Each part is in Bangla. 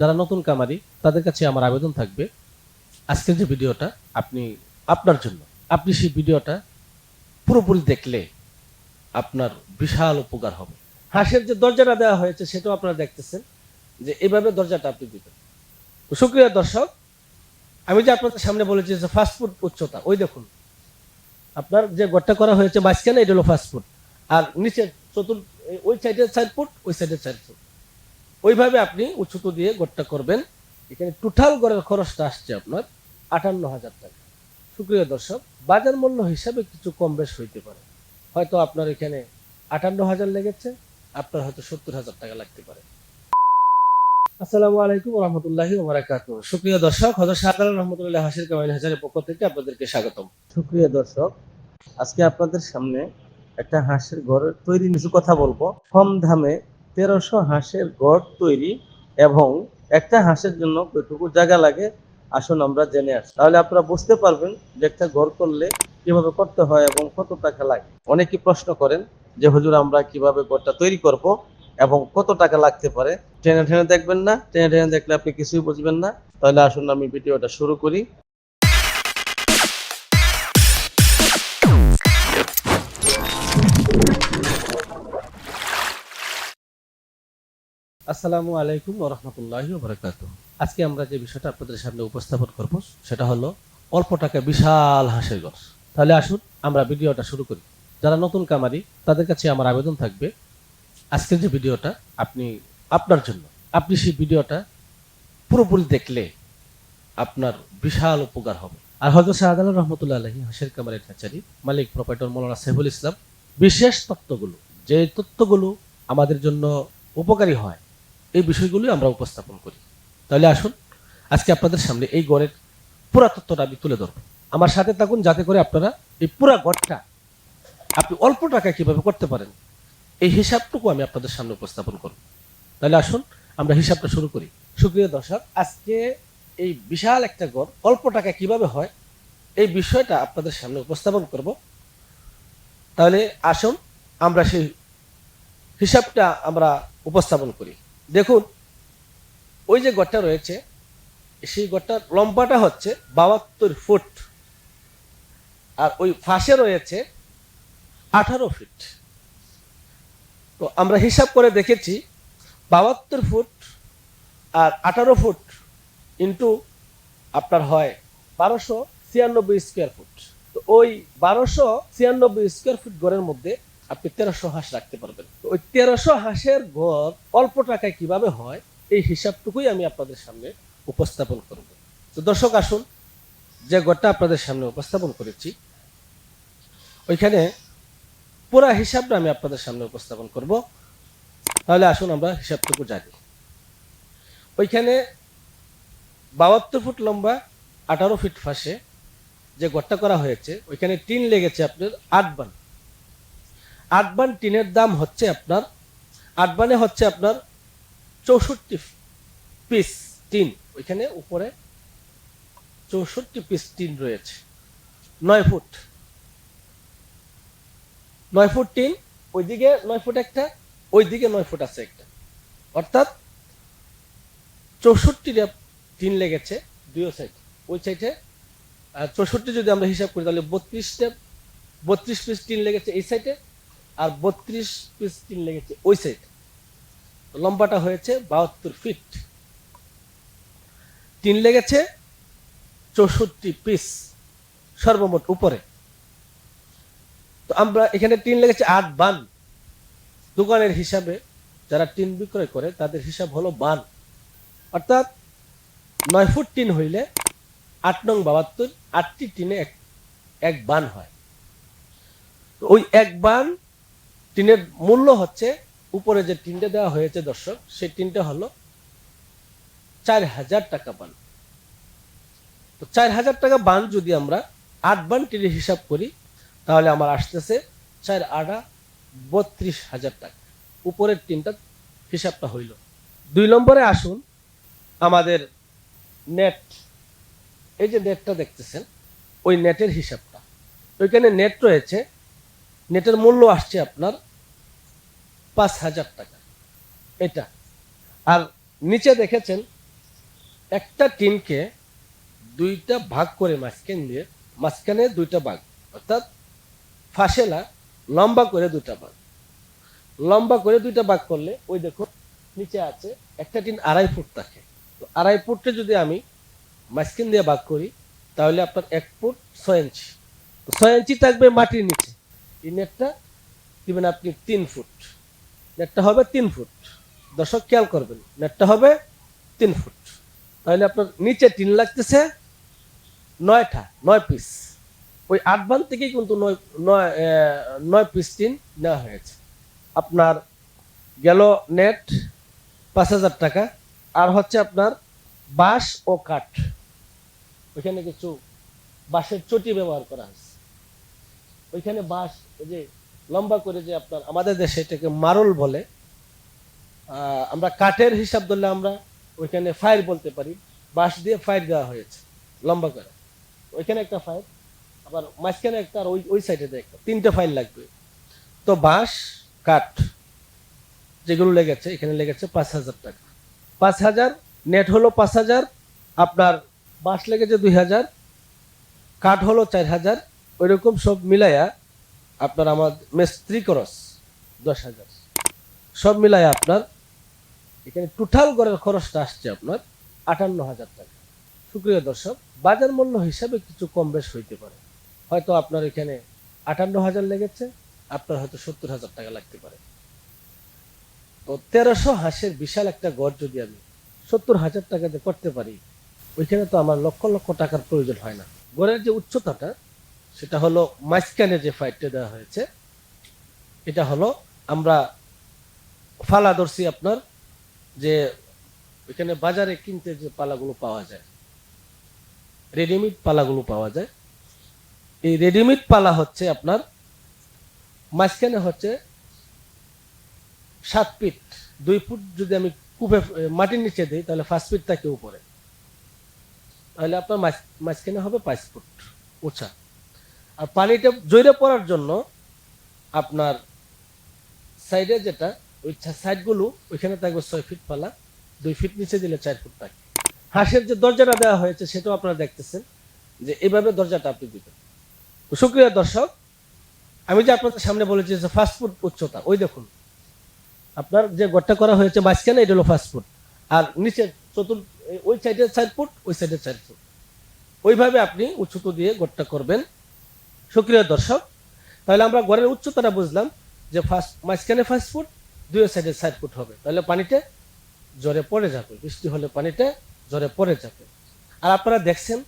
যারা নতুন কামারি, তাদের কাছে আমার আবেদন থাকবে আজকের যে ভিডিওটা আপনি, আপনার জন্য। আপনি সেই ভিডিওটা পুরোপুরি দেখলে আপনার বিশাল উপকার হবে। হাঁসের যে দরজাটা দেওয়া হয়েছে, সেটাও আপনারা দেখতেছেন যে এভাবে দরজাটা আপনি দিবেন। তো সুক্রিয়া দর্শক, আমি যে আপনাদের সামনে বলেছি যে ফাস্টফুড উচ্চতা, ওই দেখুন। আপনার যে গড়টা করা হয়েছে, মাঝখানে এটা হলো ফাস্টফুড আর নিচে চতুর্থ ওই সাইডের চার ফুট ওই সাইডের চার ফুট ওইভাবে আপনি উচ্চতা দিয়ে গড়টা করবেন। এখানে টোটাল গড়ের খরচটা আসছে আপনার আটান্ন হাজার টাকা। সুপ্রিয় দর্শক, বাজার মূল্য হিসাবে কিছু কম বেশ হইতে পারে। হয়তো আপনার এখানে আটান্ন হাজার লেগেছে, আপনার হয়তো সত্তর হাজার টাকা লাগতে পারে। আসসালামু আলাইকুম রহমতুল্লাহি ওবরাকাত সুপ্রিয় দর্শক হজর শাহজালাল রহমতুল্লাহ হাসির কামাইল হাজারের পক্ষ থেকে আপনাদেরকে স্বাগতম। সুপ্রিয় দর্শক, আজকে আপনাদের সামনে একটা হাঁসের ঘরের তৈরি কিছু কথা বলব। কম দামে তেরোশো হাঁসের ঘর তৈরি এবং একটা হাঁসের জন্য কতটুকু জায়গা লাগে, আসুন আমরা জেনে আসি। তাহলে আপনারা বুঝতে পারবেন যে একটা ঘর করলে কীভাবে করতে হয় এবং কত টাকা লাগে। অনেকে প্রশ্ন করেন যে, হুজুর, আমরা কীভাবে ঘরটা তৈরি করব এবং কত টাকা লাগতে পারে? টেনে টেনে দেখবেন না। টেনে টেনে দেখলে আপনি কিছুই বুঝবেন না। তাহলে আসুন আমি ভিডিওটা শুরু করি। আসসালামু আলাইকুম রহমতুল্লাহি ওবরাকাত আজকে আমরা যে বিষয়টা আপনাদের সামনে উপস্থাপন করব, সেটা হলো অল্প টাকা বিশাল হাঁসের ঘর তাহলে আসুন, আমরা ভিডিওটা শুরু করি। যারা নতুন কামারি, তাদের কাছে আমার আবেদন থাকবে, আজকের যে ভিডিওটা আপনি, আপনার জন্য। আপনি সেই ভিডিওটা পুরোপুরি দেখলে আপনার বিশাল উপকার হবে। আর হজরত শাহজালাল রহমতুল্লাহ আলহী হাঁসের কামারের কাছারি মালিক প্রোপাইটর মৌলানা সাইফুল ইসলাম, বিশেষ তত্ত্বগুলো, যে তত্ত্বগুলো আমাদের জন্য উপকারী হয় এই বিষয়গুলি আমরা উপস্থাপন করি। তাহলে আসুন, আজকে আপনাদের সামনে এই গড়ের পুরা তত্ত্বটা আমি তুলে ধরবো। আমার সাথে থাকুন, যাতে করে আপনারা এই পুরা গড়টা আপনি অল্প টাকায় কীভাবে করতে পারেন, এই হিসাবটুকু আমি আপনাদের সামনে উপস্থাপন করব। তাহলে আসুন, আমরা হিসাবটা শুরু করি। সুপ্রিয় দর্শক, আজকে এই বিশাল একটা গড় অল্প টাকা কীভাবে হয়, এই বিষয়টা আপনাদের সামনে উপস্থাপন করব। তাহলে আসুন, আমরা সেই হিসাবটা আমরা উপস্থাপন করি। দেখুন, ওই যে গড়টা রয়েছে, সেই গড়টার লম্বাটা হচ্ছে বাহাত্তর ফুট। আর ওই ফাঁসে রয়েছে আঠারো ফিট। তো আমরা হিসাব করে দেখেছি, বাহাত্তর ফুট আর আঠারো ফুট ইন্টু আপনার হয় বারোশো ছিয়ানব্বই স্কোয়ার ফুট তো ওই বারোশো ছিয়ানব্বই স্কোয়ার ফুট গড়ের মধ্যে আপনি তেরোশো হাঁস রাখতে পারবেন। ওই তেরোশো হাঁসের ঘর অল্প টাকায় কীভাবে হয়, এই হিসাবটুকুই আমি আপনাদের সামনে উপস্থাপন করব। তো দর্শক, আসুন, যে ঘরটা আপনাদের সামনে উপস্থাপন করেছি, ওইখানে পুরা হিসাবটা আমি আপনাদের সামনে উপস্থাপন করব। তাহলে আসুন আমরা হিসাবটুকু জানি। ওইখানে বাহাত্তর ফুট লম্বা, আঠারো ফিট ফাঁসে যে গড়টা করা হয়েছে, ওইখানে টিন লেগেছে আপনার আট বান। আট বান টিনের দাম হচ্ছে আপনার আটবানে হচ্ছে আপনার চৌষট্টি পিস টিন। ওইখানে উপরে চৌষট্টি পিস টিন রয়েছে। নয় ফুট। নয় ফুট টিন, ওইদিকে নয় ফুট একটা, ওইদিকে নয় ফুট আছে একটা। অর্থাৎ চৌষট্টিটা টিন লেগেছে দুই সাইড ওই সাইডে চৌষট্টি যদি আমরা হিসাব করি, তাহলে বত্রিশটা, বত্রিশ পিস টিন লেগেছে এই সাইডে আর বত্রিশ পিস টিন লেগেছে ওই সাইডে লম্বাটা হয়েছে বাহাত্তর ফিট টিন লেগেছে চৌষট্টি পিস সর্বমোট উপরে। তো আমরা এখানে টিন লেগেছে আট বান। দোকানের হিসাবে যারা টিন বিক্রয় করে, তাদের হিসাব হলো বান। অর্থাৎ নয় ফুট টিন হইলে আট নং বাহাত্তর, আটটি টিনে এক এক বান হয়। ওই এক বান টিনের মূল্য হচ্ছে, উপরে যে টিনটা দেওয়া হয়েছে দর্শক, সেই টিনটা হলো চার হাজার টাকা বান। তো চার হাজার টাকা বান যদি আমরা আট বান টিনের হিসাব করি, তাহলে আমার আসতেছে চার আটা বত্রিশ হাজার টাকা। উপরের টিনটা হিসাবটা হইল। দুই নম্বরে আসুন, আমাদের নেট এই যে নেটটা দেখতেছেন, ওই নেটের হিসাবটা। ওইখানে নেট রয়েছে নেটের মূল্য আসছে আপনার পাঁচ হাজার টাকা। এটা। আর নিচে দেখেছেন, একটা টিনকে দুইটা ভাগ করে মাঝখান দিয়ে, মাঝখানে দুইটা ভাগ, অর্থাৎ ফাঁসেলা লম্বা করে দুইটা ভাগ। লম্বা করে দুইটা ভাগ করলে, ওই দেখো নিচে আছে একটা টিন আড়াই ফুট থাকে। তো আড়াই ফুটে যদি আমি মাঝখান দিয়ে ভাগ করি, তাহলে আপনার এক ফুট ছয় ইঞ্চি। ছয় ইঞ্চি থাকবে মাটির নিচে। এই নেটটা দিবেন আপনি তিন ফুট। নেটটা হবে তিন ফুট। দর্শক, খেয়াল করবেন, নেটটা হবে তিন ফুট। তাহলে আপনার নিচে টিন লাগতেছে নয়টা, নয় পিস ওই আট বান থেকেই কিন্তু নয় নয় নয় পিস টিন নেওয়া হয়েছে। আপনার গেল নেট পাঁচ হাজার টাকা, আর হচ্ছে আপনার বাঁশ ও কাঠ। ওইখানে কিছু বাঁশের চটি ব্যবহার করা হয়েছে। ওইখানে বাঁশ এই যে লম্বা করে যে আপনার আমাদের দেশে এটাকে মারল বলে আমরা কাঠের হিসাব ধরলে আমরা ওইখানে ফায়ার বলতে পারি, বাঁশ দিয়ে ফায়ার দেওয়া হয়েছে, লম্বা করে। ওইখানে একটা ফাইল আবার মাঝখানে একটা আর ওই ওই সাইডে একটা তিনটে ফাইল লাগবে। তো বাঁশ, কাঠ, যেগুলো লেগেছে, এখানে লেগেছে পাঁচ হাজার টাকা। পাঁচ হাজার নেট হলো পাঁচ হাজার, আপনার বাঁশ লেগেছে দুই হাজার, কাঠ হলো চার হাজার, ওইরকম সব মিলাইয়া আপনার আমার মিস্ত্রি খরচ দশ হাজার। সব মিলাইয়া আপনার এখানে টোটাল গড়ের খরচটা আসছে আপনার আটান্ন হাজার টাকা। সুপ্রিয় দর্শক, বাজার মূল্য হিসাবে কিছু কম বেশ হইতে পারে। হয়তো আপনার এখানে আটান্ন হাজার লেগেছে, আপনার হয়তো সত্তর হাজার টাকা লাগতে পারে। তো তেরোশো হাঁসের বিশাল একটা গড় যদি আমি সত্তর হাজার টাকাতে করতে পারি, ওইখানে তো আমার লক্ষ লক্ষ টাকার প্রয়োজন হয় না। গড়ের যে উচ্চতাটা সেটা হলো মাঝখানে যে ফাইটটা দেওয়া হয়েছে, এটা হলো আমরা ফালা ধরছি আপনার যে ওইখানে বাজারে কিনতে যে পালাগুলো পাওয়া যায় রেডিমেড পালাগুলো পাওয়া যায়। এই রেডিমেড পালা হচ্ছে আপনার, মাঝখানে হচ্ছে সাত ফিট দুই ফুট যদি আমি কূপে, মাটির নিচে দিই তাহলে ফার্স্ট ফিট থাকে উপরে? তাহলে আপনার মাঝ- মাঝখানে হবে পাঁচ ফুট উঁচা। আর পানিটা জৈরে পড়ার জন্য আপনার সাইডে যেটা, ওই সাইডগুলো, ওইখানে থাকবে ছয় ফিট পালা, দুই ফিট নিচে দিলে চার ফুট থাকে হাঁসের যে দরজাটা দেওয়া হয়েছে, সেটাও আপনারা দেখতেছেন যে এইভাবে দরজাটা আপনি দিবেন। তো সুপ্রিয় দর্শক, আমি যে আপনাদের সামনে বলেছি যে ফাস্ট ফুড উচ্চতা, ওই দেখুন। আপনার যে গড়টা করা হয়েছে, মাঝখানে এটা হলো ফাস্ট ফুড আর নিচে চতুর ওই সাইডে চার ফুট, ওই সাইডে চার ফুট। ওইভাবে আপনি উচ্চতা দিয়ে গড়টা করবেন। সুপ্রিয় দর্শক, তাহলে আমরা গড়ের উচ্চতাটা বুঝলাম যে ফার্স্ট মাঝখানে ফাস্ট ফুট দুই সাইডে চার ফুট হবে। তাহলে পানিতে জ্বরে পড়ে যাবে। বৃষ্টি হলে পানিতে জ্বরে পড়ে যাবে। আর আপনারা দেখছেন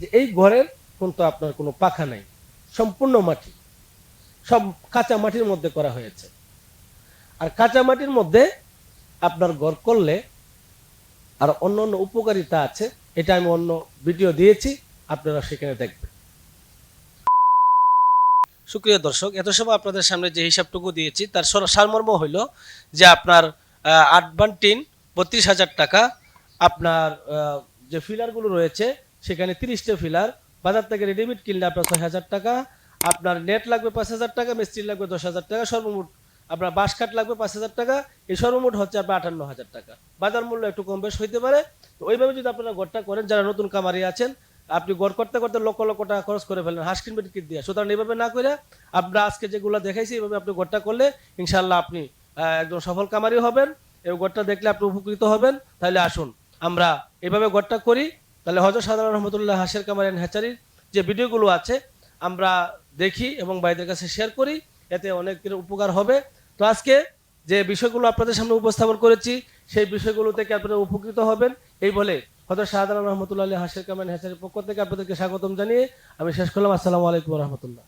যে এই ঘরের কিন্তু আপনার কোনো পাখা নাই। সম্পূর্ণ মাটি। সব কাঁচা মাটির মধ্যে করা হয়েছে। আর কাঁচা মাটির মধ্যে আপনার ঘর করলে আর অন্য অন্য উপকারিতা আছে, এটা আমি অন্য ভিডিও দিয়েছি, আপনারা সেখানে দেখবেন। সুপ্রিয় দর্শক এত সময় আপনাদের সামনে যে হিসাবটুকু দিয়েছি তার সারমর্ম হইল যে আপনার আহ, আট বান টিন বত্রিশ হাজার টাকা আপনার যে ফিলারগুলো রয়েছে সেখানে তিরিশটা ফিলার বাজার থেকে রেডিমেড কিনলে আপনার ছয় হাজার টাকা আপনার নেট লাগবে পাঁচ হাজার টাকা মিস্ত্রি লাগবে দশ হাজার টাকা সর্বমোট আপনার বাঁশ কাঠ লাগবে পাঁচ হাজার টাকা এই সর্বমোট হচ্ছে আপনার আটান্ন হাজার টাকা। বাজার মূল্য একটু কম বেশ হইতে পারে। তো ওইভাবে যদি আপনারা গড়টা করেন যারা নতুন কামারি আছেন আপনি গড় করতে করতে লক্ষ লক্ষ টাকা খরচ করে ফেলেন হাঁস কিনবেন কিট দিয়ে? সুতরাং এইভাবে না করে আমরা আজকে যেগুলো দেখাইছি এইভাবে আপনি গড়টা করলে ইনশাল্লাহ আপনি একজন সফল কামারি হবেন। এই গড়টা দেখলে আপনি উপকৃত হবেন। তাহলে আসুন, আমরা এভাবে গড়টা করি। তাহলে হজরত সাধারণ রহমতুল্লাহ হাসের কামার অ্যান্ড হ্যাচারির যে ভিডিওগুলো আছে, আমরা দেখি এবং ভাইদের কাছে শেয়ার করি। এতে অনেকের উপকার হবে। তো আজকে যে বিষয়গুলো আপনাদের সামনে উপস্থাপন করেছি, সেই বিষয়গুলো থেকে আপনারা উপকৃত হবেন। এই বলে হজরত শাহজালাল রহমতুল্লাহ হাসির কামান হ্যাচারির পক্ষ থেকে আপনাদেরকে স্বাগতম জানিয়ে আমি শেষ করলাম। আসসালামু আলাইকুম রহমতুল্লাহ।